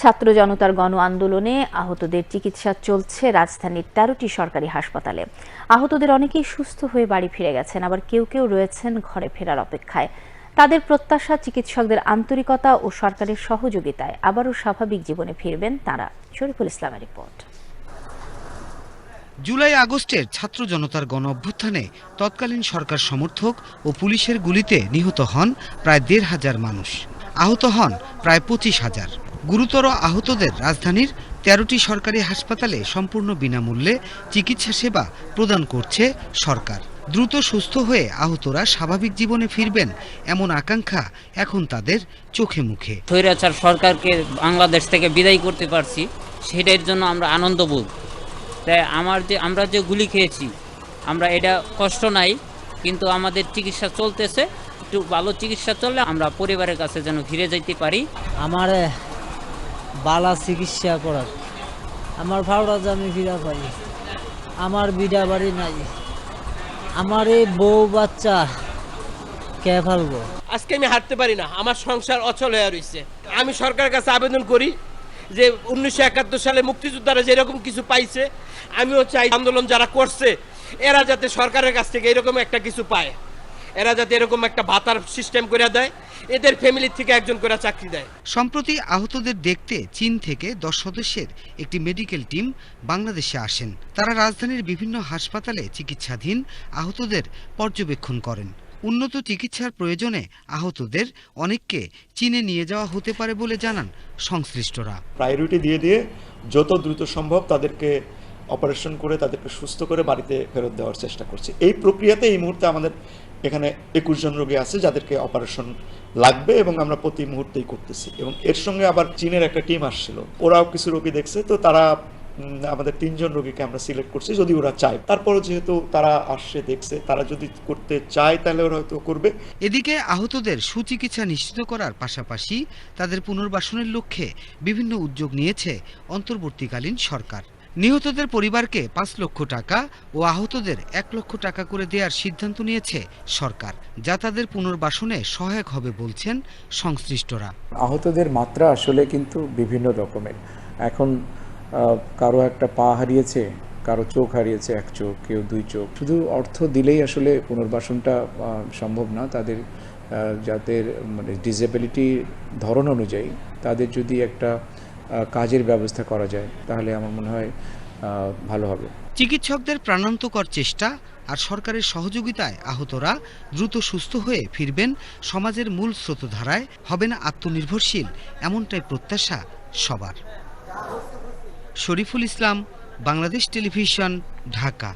ছাত্র জনতার গণ আন্দোলনে আহতদের চিকিৎসা চলছে রাজধানীর তেরোটি সরকারি হাসপাতালে। আহতদের অনেকেই সুস্থ হয়ে বাড়ি ফিরে গেছেন, আবার কেউ কেউ রয়েছেন ঘরে ফেরার অপেক্ষায়। তাদের প্রত্যাশা চিকিৎসকদের আন্তরিকতা ও সরকারের সহযোগিতায় আবারও স্বাভাবিক জীবনে ফিরবেন তারা। শরীফুল ইসলামের রিপোর্ট। জুলাই আগস্টের ছাত্র জনতার গণ অভ্যুত্থানে তৎকালীন সরকার সমর্থক ও পুলিশের গুলিতে নিহত হন প্রায় দেড় হাজার মানুষ। আহত হন প্রায় পঁচিশ হাজার। গুরুতর আহতদের রাজধানীর তেরোটি সরকারি হাসপাতালে সম্পূর্ণ বিনামূল্যে চিকিৎসা সেবা প্রদান করছে সরকার। দ্রুত সুস্থ হয়ে আহতরা স্বাভাবিক জীবনে ফিরবেন এমন আকাঙ্ক্ষা এখন তাদের চোখে মুখে। স্বৈরাচার সরকারকে বাংলাদেশ থেকে বিদায় করতে পারছি সেটার জন্য আমরা আনন্দ বোধ। তাই আমার যে আমরা যে গুলি খেয়েছি আমরা এটা কষ্ট নাই কিন্তু আমাদের চিকিৎসা চলতেছে একটু ভালো চিকিৎসা চললে আমরা পরিবারের কাছে যেন ফিরে যেতে পারি। আমার বালা চিকিৎসা করার। আমার ভাওড়া জামি ফিরা পাই, আমার বিডা বাড়ি নাই। আমার এই বউ বাচ্চা কে ফেলব আজকে আমি হাঁটতে পারি না, আমার সংসার অচল হয়ে রয়েছে আমি সরকারের কাছে আবেদন করি যে উনিশশো একাত্তর সালে মুক্তিযোদ্ধারা যেরকম কিছু পাইছে, আমিও চাই আন্দোলন যারা করছে, এরা যাতে সরকারের কাছ থেকে এরকম একটা কিছু পায়। এরা যাতে এরকম একটা ভাতার সিস্টেম করে দেয় এদের ফ্যামিলির থেকে একজন করে চাকরি দেয়। সম্প্রতি আহতদের দেখতে চীন থেকে দশ সদস্যের একটি মেডিকেল টিম বাংলাদেশে আসেন। তারা রাজধানীর বিভিন্ন হাসপাতালে চিকিৎসাধীন আহতদের পর্যবেক্ষণ করেন। উন্নত চিকিৎসার প্রয়োজনে আহতদের অনেককে চীনে নিয়ে যাওয়া হতে পারে বলে জানান সংশ্লিষ্টরা। প্রায়োরিটি দিয়ে দিয়ে যত দ্রুত সম্ভব তাদেরকে অপারেশন করে তাদেরকে সুস্থ করে বাড়িতে ফেরত দেওয়ার চেষ্টা করছে। এই প্রক্রিয়াতে এই মুহূর্তে আমাদের এখানে একুশ জন রোগী আছে যাদেরকে অপারেশন লাগবে এবং আমরা প্রতি মুহূর্তেই করতেছি। এবং এর সঙ্গে আবার চীনের একটা টিম আসছিল। ওরাও কিছু রোগী দেখছে। তো তারা আমাদের তিনজন রোগীকে আমরা সিলেক্ট করছি যদি ওরা চায়। তারপরও যেহেতু তারা আসছে, দেখছে, তারা যদি করতে চায় তাহলে ওরা হয়তো করবে। এদিকে আহতদের সুচিকিৎসা নিশ্চিত করার পাশাপাশি তাদের পুনর্বাসনের লক্ষ্যে বিভিন্ন উদ্যোগ নিয়েছে অন্তর্বর্তীকালীন সরকার। নিহতদের পরিবারকে পাঁচ লক্ষ টাকা ও আহতদের এক লক্ষ টাকা করে দেওয়ার সিদ্ধান্ত নিয়েছে সরকার, যা তাদের পুনর্বাসনে সহায়ক হবে বলছেন সংশ্লিষ্টরা। আহতদের মাত্রা আসলে কিন্তু বিভিন্ন রকমের। এখন কারও একটা পা হারিয়েছে, কারও চোখ হারিয়েছে, এক চোখ, কেউ দুই চোখ। শুধু অর্থ দিলেই আসলে পুনর্বাসনটা সম্ভব না। তাদের যাদের মানে ডিসেবিলিটি ধরন অনুযায়ী, তাদের যদি একটা কাজের ব্যবস্থা করা যায়, তাহলে আমার মনে হয় ভালো হবে। চিকিৎসকদের প্রাণান্তকর চেষ্টা আর সরকারের সহযোগিতায় আহতরা দ্রুত সুস্থ হয়ে ফিরবেন সমাজের মূল স্রোতধারায় হবেন আত্মনির্ভরশীল, এমনটাই প্রত্যাশা সবার। শরীফুল ইসলাম, বাংলাদেশ টেলিভিশন, ঢাকা।